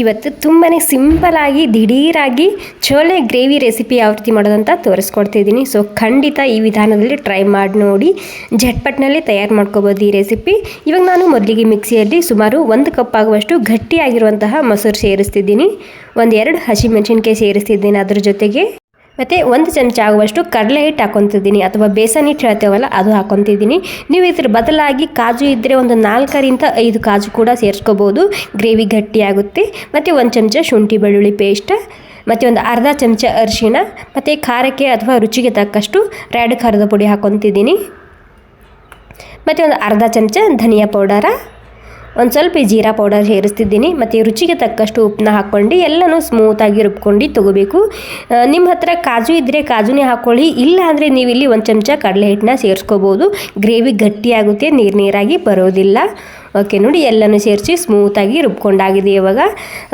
ಇವತ್ತು ತುಂಬಾ ಸಿಂಪಲಾಗಿ ದಿಢೀರಾಗಿ ಚೋಲೆ ಗ್ರೇವಿ ರೆಸಿಪಿ ಯಾವ ರೀತಿ ಮಾಡೋದಂತ ತೋರಿಸ್ಕೊಡ್ತಿದ್ದೀನಿ. ಸೊ ಖಂಡಿತ ಈ ವಿಧಾನದಲ್ಲಿ ಟ್ರೈ ಮಾಡಿ ನೋಡಿ. ಝಟ್ಪಟ್ನಲ್ಲಿ ತಯಾರು ಮಾಡ್ಕೋಬೋದು ಈ ರೆಸಿಪಿ. ಇವಾಗ ನಾನು ಮೊದಲಿಗೆ ಮಿಕ್ಸಿಯಲ್ಲಿ ಸುಮಾರು ಒಂದು ಕಪ್ ಆಗುವಷ್ಟು ಗಟ್ಟಿಯಾಗಿರುವಂತಹ ಮೊಸರು ಸೇರಿಸ್ತಿದ್ದೀನಿ. ಒಂದೆರಡು ಹಸಿಮೆಣಸಿನ್ಕಾಯಿ ಸೇರಿಸ್ತಿದ್ದೀನಿ ಅದ್ರ ಜೊತೆಗೆ. ಮತ್ತು ಒಂದು ಚಮಚ ಆಗುವಷ್ಟು ಕಡಲೆ ಹಿಟ್ಟು ಹಾಕೊತಿದ್ದೀನಿ ಅಥವಾ ಬೇಸನ್ ಹಿಟ್ಟು ಹೇಳ್ತೇವಲ್ಲ, ಅದು ಹಾಕೊತಿದ್ದೀನಿ. ನೀವು ಇದ್ರ ಬದಲಾಗಿ ಕಾಜು ಇದ್ದರೆ ಒಂದು ನಾಲ್ಕರಿಂದ ಐದು ಕಾಜು ಕೂಡ ಸೇರಿಸ್ಕೋಬೋದು. ಗ್ರೇವಿ ಗಟ್ಟಿಯಾಗುತ್ತೆ. ಮತ್ತು ಒಂದು ಚಮಚ ಶುಂಠಿ ಬೆಳ್ಳುಳ್ಳಿ ಪೇಸ್ಟ್, ಮತ್ತು ಒಂದು ಅರ್ಧ ಚಮಚ ಅರಿಶಿಣ, ಮತ್ತು ಖಾರಕ್ಕೆ ಅಥವಾ ರುಚಿಗೆ ತಕ್ಕಷ್ಟು ರೆಡ್ ಖಾರದ ಪುಡಿ ಹಾಕೊತಿದ್ದೀನಿ. ಮತ್ತು ಒಂದು ಅರ್ಧ ಚಮಚ ಧನಿಯಾ ಪೌಡರ. ಒಂದು ಸ್ವಲ್ಪ ಜೀರಾ ಪೌಡರ್ ಸೇರಿಸ್ತಿದ್ದೀನಿ. ಮತ್ತು ರುಚಿಗೆ ತಕ್ಕಷ್ಟು ಉಪ್ಪನ್ನ ಹಾಕ್ಕೊಂಡು ಎಲ್ಲನೂ ಸ್ಮೂತಾಗಿ ರುಬ್ಕೊಂಡು ತೊಗೋಬೇಕು. ನಿಮ್ಮ ಹತ್ರ ಕಾಜು ಇದ್ದರೆ ಕಾಜುನೇ ಹಾಕ್ಕೊಳ್ಳಿ ಇಲ್ಲ ಅಂದರೆ ನೀವು ಇಲ್ಲಿ ಒಂದು ಚಮಚ ಕಡಲೆ ಹಿಟ್ಟನ್ನ ಸೇರಿಸ್ಕೋಬೋದು. ಗ್ರೇವಿ ಗಟ್ಟಿಯಾಗುತ್ತೆ, ನೀರು ನೀರಾಗಿ ಬರೋದಿಲ್ಲ. ಓಕೆ, ನೋಡಿ, ಎಲ್ಲನೂ ಸೇರಿಸಿ ಸ್ಮೂತಾಗಿ ರುಬ್ಕೊಂಡಾಗಿದೆ ಇವಾಗ.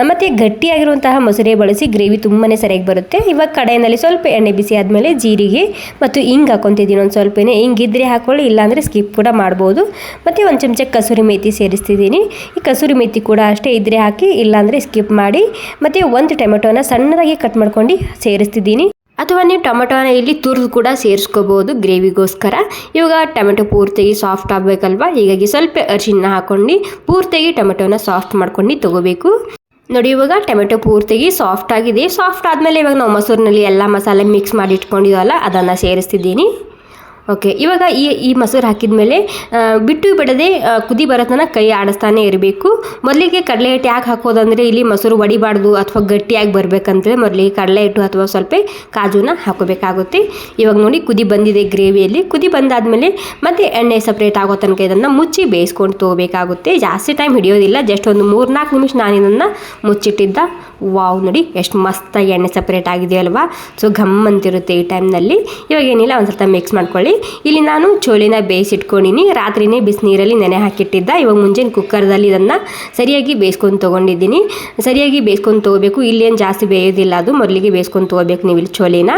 ಮತ್ತು ಗಟ್ಟಿಯಾಗಿರುವಂತಹ ಮೊಸರೆ ಬಳಸಿ ಗ್ರೇವಿ ತುಂಬಾ ಸರಿಯಾಗಿ ಬರುತ್ತೆ. ಇವಾಗ ಕಡೆಯಲ್ಲಿ ಸ್ವಲ್ಪ ಎಣ್ಣೆ ಬಿಸಿ ಆದಮೇಲೆ ಜೀರಿಗೆ ಮತ್ತು ಹಿಂಗೆ ಹಾಕೊತಿದ್ದೀನಿ. ಒಂದು ಸ್ವಲ್ಪನೇ ಹಿಂಗಿದ್ರೆ ಹಾಕೊಳ್ಳಿ, ಇಲ್ಲಾಂದರೆ ಸ್ಕಿಪ್ ಕೂಡ ಮಾಡ್ಬೋದು. ಮತ್ತು ಒಂದು ಚಮಚ ಕಸೂರಿ ಮೇಥಿ ಸೇರಿಸ್ತಿದ್ದೀನಿ. ಈ ಕಸೂರಿ ಮೇಥಿ ಕೂಡ ಅಷ್ಟೇ ಇದ್ರೆ ಹಾಕಿ, ಇಲ್ಲಾಂದರೆ ಸ್ಕಿಪ್ ಮಾಡಿ, ಮತ್ತು ಒಂದು ಟೊಮೆಟೋನ ಸಣ್ಣದಾಗಿ ಕಟ್ ಮಾಡ್ಕೊಂಡು ಸೇರಿಸ್ತಿದ್ದೀನಿ. ಅಥವಾ ನೀವು ಟೊಮೆಟೊನ ಇಲ್ಲಿ ತುರಿದು ಕೂಡ ಸೇರಿಸ್ಕೋಬೋದು ಗ್ರೇವಿಗೋಸ್ಕರ. ಇವಾಗ ಟೊಮೆಟೊ ಪೂರ್ತಿಯಾಗಿ ಸಾಫ್ಟ್ ಆಗಬೇಕಲ್ವ? ಹೀಗಾಗಿ ಸ್ವಲ್ಪ ಅರಿಶಿನ ಹಾಕ್ಕೊಂಡು ಪೂರ್ತಿಯಾಗಿ ಟೊಮೆಟೊನ ಸಾಫ್ಟ್ ಮಾಡ್ಕೊಂಡು ತೊಗೋಬೇಕು. ನೋಡಿ, ಇವಾಗ ಟೊಮೆಟೊ ಪೂರ್ತಿಯಾಗಿ ಸಾಫ್ಟ್ ಆಗಿದೆ. ಸಾಫ್ಟ್ ಆದಮೇಲೆ ಇವಾಗ ನಾವು ಮೊಸರಿನಲ್ಲಿ ಎಲ್ಲ ಮಸಾಲೆ ಮಿಕ್ಸ್ ಮಾಡಿ ಇಟ್ಕೊಂಡಿದ್ದೀವಲ್ಲ ಅದನ್ನು ಸೇರಿಸ್ತಿದ್ದೀನಿ. ಓಕೆ ಇವಾಗ ಈ ಈ ಮೊಸರು ಹಾಕಿದ ಮೇಲೆ ಬಿಟ್ಟು ಬಿಡದೆ ಕುದಿ ಬರೋತನ ಕೈ ಆಡಿಸ್ತಾನೆ ಇರಬೇಕು. ಮೊದಲಿಗೆ ಕಡಲೆ ಹಿಟ್ಟು ಯಾಕೆ ಹಾಕೋದಂದರೆ ಇಲ್ಲಿ ಮೊಸರು ಒಡಿಬಾರ್ದು ಅಥವಾ ಗಟ್ಟಿಯಾಗಿ ಬರಬೇಕಂತೇಳಿ ಮೊದಲಿಗೆ ಕಡಲೆ ಹಿಟ್ಟು ಅಥವಾ ಸ್ವಲ್ಪ ಕಾಜುನ ಹಾಕೋಬೇಕಾಗುತ್ತೆ. ಇವಾಗ ನೋಡಿ, ಕುದಿ ಬಂದಿದೆ ಗ್ರೇವಿಯಲ್ಲಿ. ಕುದಿ ಬಂದಾದಮೇಲೆ ಮತ್ತೆ ಎಣ್ಣೆ ಸಪ್ರೇಟ್ ಆಗೋ ತನಕ ಇದನ್ನು ಮುಚ್ಚಿ ಬೇಯಿಸ್ಕೊಂಡು ತೊಗೋಬೇಕಾಗುತ್ತೆ. ಜಾಸ್ತಿ ಟೈಮ್ ಹಿಡಿಯೋದಿಲ್ಲ ಜಸ್ಟ್ ಒಂದು ಮೂರು ನಾಲ್ಕು ನಿಮಿಷ ನಾನು ಇದನ್ನು ಮುಚ್ಚಿಟ್ಟಿದ್ದ. ವಾವ್ ನೋಡಿ, ಎಷ್ಟು ಮಸ್ತಾಗಿ ಎಣ್ಣೆ ಸಪ್ರೇಟ್ ಆಗಿದೆಯಲ್ವಾ. ಸೊ ಘಮ್ ಅಂತಿರುತ್ತೆ ಈ ಟೈಮ್ನಲ್ಲಿ ಇವಾಗ ಏನಿಲ್ಲ ಒಂದು ಸ್ವಲ್ಪ ಮಿಕ್ಸ್ ಮಾಡ್ಕೊಳ್ಳಿ. ಇಲ್ಲಿ ನಾನು ಚೋಳಿನ ಬೇಯಿಸಿಟ್ಕೊಂಡಿನಿ. ರಾತ್ರಿನೇ ಬಿಸಿನೀರಲ್ಲಿ ನೆನೆ ಹಾಕಿಟ್ಟಿದ್ದ. ಇವಾಗ ಮುಂಜಾನೆ ಕುಕ್ಕರ್ದಲ್ಲಿ ಇದನ್ನು ಸರಿಯಾಗಿ ಬೇಯಿಸ್ಕೊಂಡು ತೊಗೊಂಡಿದ್ದೀನಿ. ಸರಿಯಾಗಿ ಬೇಯಿಸ್ಕೊಂಡು ತೊಗೋಬೇಕು. ಇಲ್ಲೇನು ಜಾಸ್ತಿ ಬೇಯೋದಿಲ್ಲ. ಅದು ಮೊದಲಿಗೆ ಬೇಯಿಸ್ಕೊಂಡು ತೊಗೋಬೇಕು ನೀವು ಇಲ್ಲಿ ಚೋಲಿನ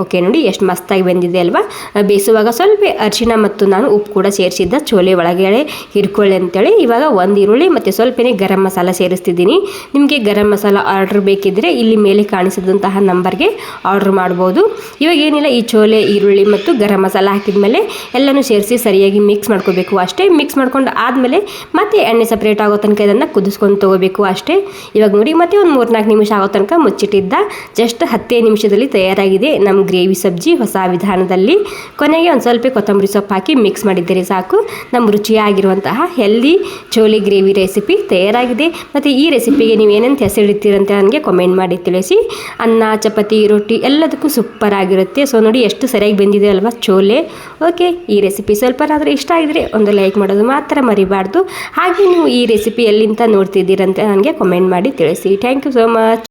ಓಕೆ, ನೋಡಿ, ಎಷ್ಟು ಮಸ್ತಾಗಿ ಬಂದಿದೆ ಅಲ್ವಾ? ಬೇಯಿಸುವಾಗ ಸ್ವಲ್ಪ ಅರಿಶಿಣ ಮತ್ತು ನಾನು ಉಪ್ಪು ಕೂಡ ಸೇರಿಸಿದ್ದ ಚೋಲೆ ಒಳಗಡೆ ಹಿಡ್ಕೊಳ್ಳಿ ಅಂತೇಳಿ ಇವಾಗ ಒಂದು ಈರುಳ್ಳಿ ಮತ್ತು ಸ್ವಲ್ಪನೇ ಗರಂ ಮಸಾಲ ಸೇರಿಸ್ತಿದ್ದೀನಿ. ನಿಮಗೆ ಗರಂ ಮಸಾಲ ಆರ್ಡ್ರ್ ಬೇಕಿದ್ದರೆ ಇಲ್ಲಿ ಮೇಲೆ ಕಾಣಿಸಿದಂತಹ ನಂಬರ್ಗೆ ಆರ್ಡ್ರ್ ಮಾಡ್ಬೋದು. ಇವಾಗ ಏನಿಲ್ಲ, ಈ ಚೋಲೆ, ಈರುಳ್ಳಿ ಮತ್ತು ಗರಂ ಮಸಾಲ ಹಾಕಿದ ಮೇಲೆ ಎಲ್ಲನೂ ಸೇರಿಸಿ ಸರಿಯಾಗಿ ಮಿಕ್ಸ್ ಮಾಡ್ಕೋಬೇಕು ಅಷ್ಟೇ. ಮಿಕ್ಸ್ ಮಾಡ್ಕೊಂಡು ಆದಮೇಲೆ ಮತ್ತೆ ಎಣ್ಣೆ ಸಪ್ರೇಟ್ ಆಗೋ ತನಕ ಇದನ್ನು ಕುದಿಸ್ಕೊಂಡು ತೊಗೋಬೇಕು ಅಷ್ಟೇ. ಇವಾಗ ನೋಡಿ, ಮತ್ತೆ ಒಂದು ಮೂರು ನಾಲ್ಕು ನಿಮಿಷ ಆಗೋ ತನಕ ಮುಚ್ಚಿಟ್ಟಿದ್ದ ಜಸ್ಟ್ ಹತ್ತೇ ನಿಮಿಷದಲ್ಲಿ ತಯಾರಾಗಿದೆ. ನಮ್ಮ ಗ್ರೇವಿ ಸಬ್ಜಿ ಹೊಸ ವಿಧಾನದಲ್ಲಿ. ಕೊನೆಗೆ ಒಂದು ಸ್ವಲ್ಪ ಕೊತ್ತಂಬರಿ ಸೊಪ್ಪು ಹಾಕಿ ಮಿಕ್ಸ್ ಮಾಡಿದ್ದರೆ ಸಾಕು. ನಮ್ಮ ರುಚಿಯಾಗಿರುವಂತಹ ಹೆಲ್ದಿ ಚೋಲಿ ಗ್ರೇವಿ ರೆಸಿಪಿ ತಯಾರಾಗಿದೆ. ಮತ್ತು ಈ ರೆಸಿಪಿಗೆ ನೀವು ಏನಂತ ಹೆಸರಿಡ್ತೀರಂತ ನನಗೆ ಕಮೆಂಟ್ ಮಾಡಿ ತಿಳಿಸಿ. ಅನ್ನ, ಚಪಾತಿ, ರೊಟ್ಟಿ ಎಲ್ಲದಕ್ಕೂ ಸೂಪರ್ ಆಗಿರುತ್ತೆ. ಸೊ ನೋಡಿ ಎಷ್ಟು ಸರಿಯಾಗಿ ಬಂದಿದೆ ಅಲ್ವಾ ಚೋಲೆ ಓಕೆ ಈ ರೆಸಿಪಿ ಸ್ವಲ್ಪನಾದರೂ ಇಷ್ಟ ಆಗಿದ್ರೆ ಒಂದು ಲೈಕ್ ಮಾಡೋದು ಮಾತ್ರ ಮರಿಬಾರ್ದು. ಹಾಗೆ ನೀವು ಈ ರೆಸಿಪಿ ಎಲ್ಲಿಂದ ನೋಡ್ತಿದ್ದೀರಂತ ನನಗೆ ಕಮೆಂಟ್ ಮಾಡಿ ತಿಳಿಸಿ. Thank you so much